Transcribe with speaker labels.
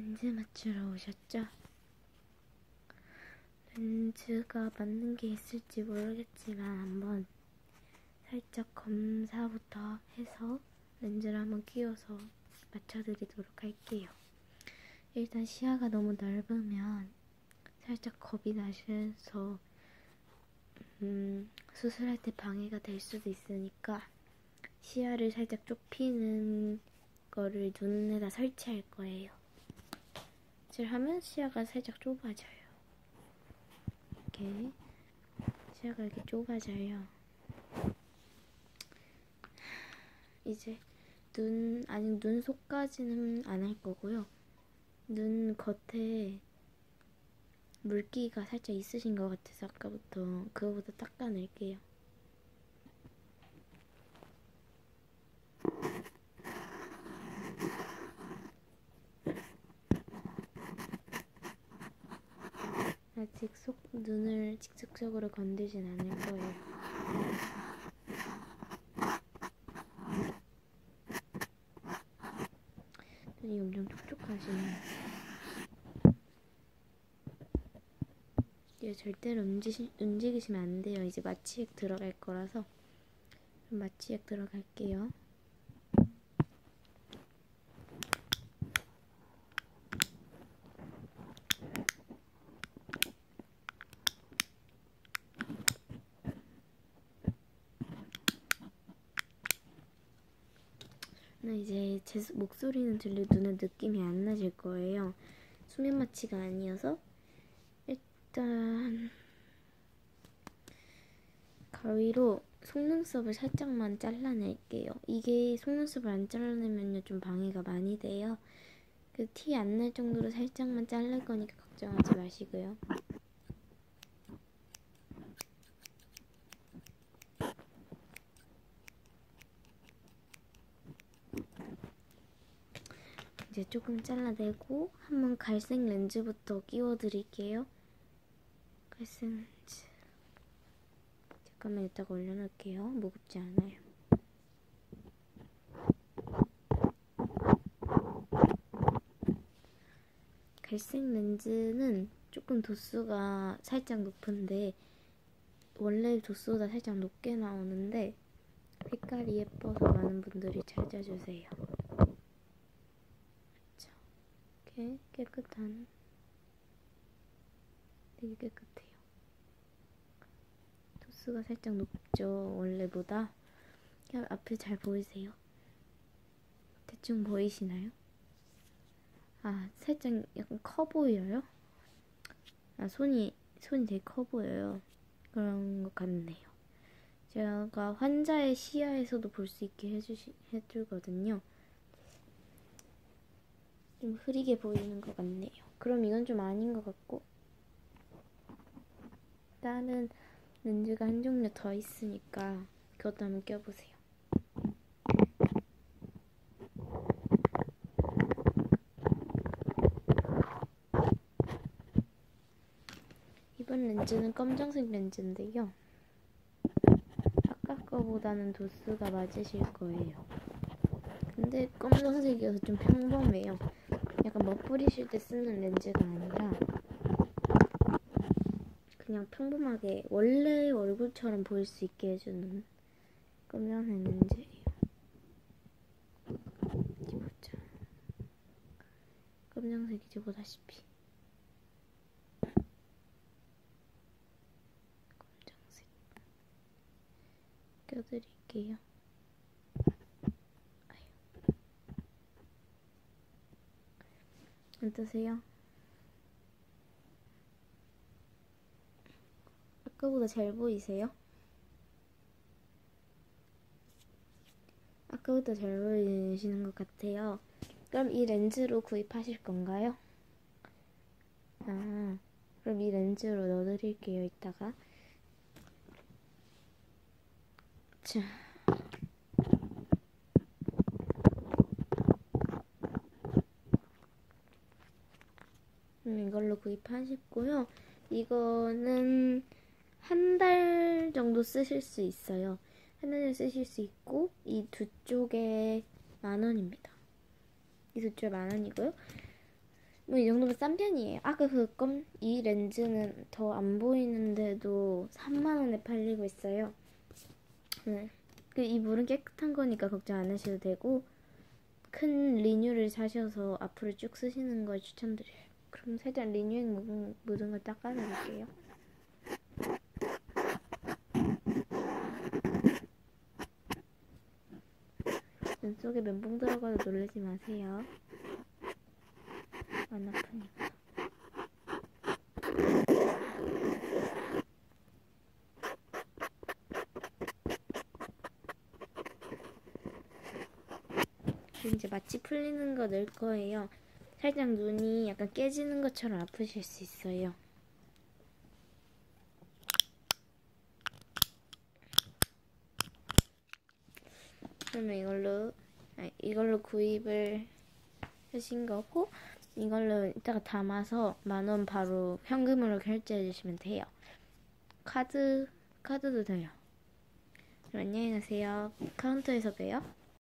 Speaker 1: 렌즈 맞추러 오셨죠? 렌즈가 맞는 게 있을지 모르겠지만 한번 살짝 검사부터 해서 렌즈를 한번 끼워서 맞춰드리도록 할게요. 일단 시야가 너무 넓으면 살짝 겁이 나셔서 음, 수술할 때 방해가 될 수도 있으니까 시야를 살짝 좁히는 거를 눈에다 설치할 거예요. 하면 시야가 살짝 좁아져요. 이렇게 시야가 이렇게 좁아져요. 이제 눈 아직 눈 속까지는 안 할 거고요. 눈 겉에 물기가 살짝 있으신 것 같아서 아까부터 그거보다 닦아낼게요. 아직 속 눈을 직접적으로 건들진 않을 거예요. 눈이 엄청 촉촉하시네요. 이제 절대로 움직이, 움직이시면 안 돼요. 이제 마취액 들어갈 거라서 마취액 들어갈게요. 이제 제 목소리는 들려도 눈에 느낌이 안 나실 거예요. 수면 마취가 아니어서 일단 가위로 속눈썹을 살짝만 잘라낼게요. 이게 속눈썹을 안 잘라내면요 좀 방해가 많이 돼요. 그 티 안 날 정도로 살짝만 자를 거니까 걱정하지 마시고요. 이제 조금 잘라내고 한번 갈색 렌즈부터 끼워드릴게요. 갈색 렌즈. 잠깐만 이따가 올려놓을게요. 무겁지 않아요. 갈색 렌즈는 조금 도수가 살짝 높은데 원래 도수보다 살짝 높게 나오는데 색깔이 예뻐서 많은 분들이 찾아주세요. 이렇게 깨끗한 되게 깨끗해요. 도수가 살짝 높죠 원래보다 앞에 잘 보이세요? 대충 보이시나요? 아 살짝 약간 커 보여요? 아 손이 손이 되게 커 보여요. 그런 것 같네요. 제가 환자의 시야에서도 볼 수 있게 해주시, 해주거든요. 좀 흐리게 보이는 것 같네요. 그럼 이건 좀 아닌 것 같고 다른 렌즈가 한 종류 더 있으니까 그것도 한번 껴보세요. 이번 렌즈는 검정색 렌즈인데요. 아까 거보다는 도수가 맞으실 거예요. 근데 검정색이어서 좀 평범해요. 약간 멋부리실 때 쓰는 렌즈가 아니라 그냥 평범하게 원래 얼굴처럼 보일 수 있게 해주는 검정색 렌즈예요. 어디 보자. 검정색이죠 보다시피. 껴드릴게요. 어떠세요? 아까보다 잘 보이세요? 아까보다 잘 보이시는 것 같아요. 그럼 이 렌즈로 구입하실 건가요? 아, 그럼 이 렌즈로 넣어드릴게요, 이따가. 자. 음, 이걸로 구입하셨고요. 이거는 한 달 정도 쓰실 수 있어요. 한달 쓰실 수 있고 이 두 쪽에 만 원입니다. 이 두 쪽에 만 원이고요. 뭐 이 정도면 싼 편이에요. 아까 그건 이 렌즈는 더 안 보이는데도 3만 원에 팔리고 있어요. 네. 그이 물은 깨끗한 거니까 걱정 안 하셔도 되고 큰 리뉴를 사셔서 앞으로 쭉 쓰시는 걸 추천드려요. 그럼 살짝 리뉴에 묻은, 묻은 걸 닦아드릴게요. 눈 속에 멘붕 들어가도 놀라지 마세요. 안 아프니까. 이제 마취 풀리는 거 넣을 거예요. 살짝 눈이 약간 깨지는 것처럼 아프실 수 있어요. 그러면 이걸로 아니, 이걸로 구입을 하신 거고 이걸로 이따가 담아서 만 원 바로 현금으로 결제해 주시면 돼요. 카드 카드도 돼요. 그럼 안녕히 가세요. 카운터에서 봬요.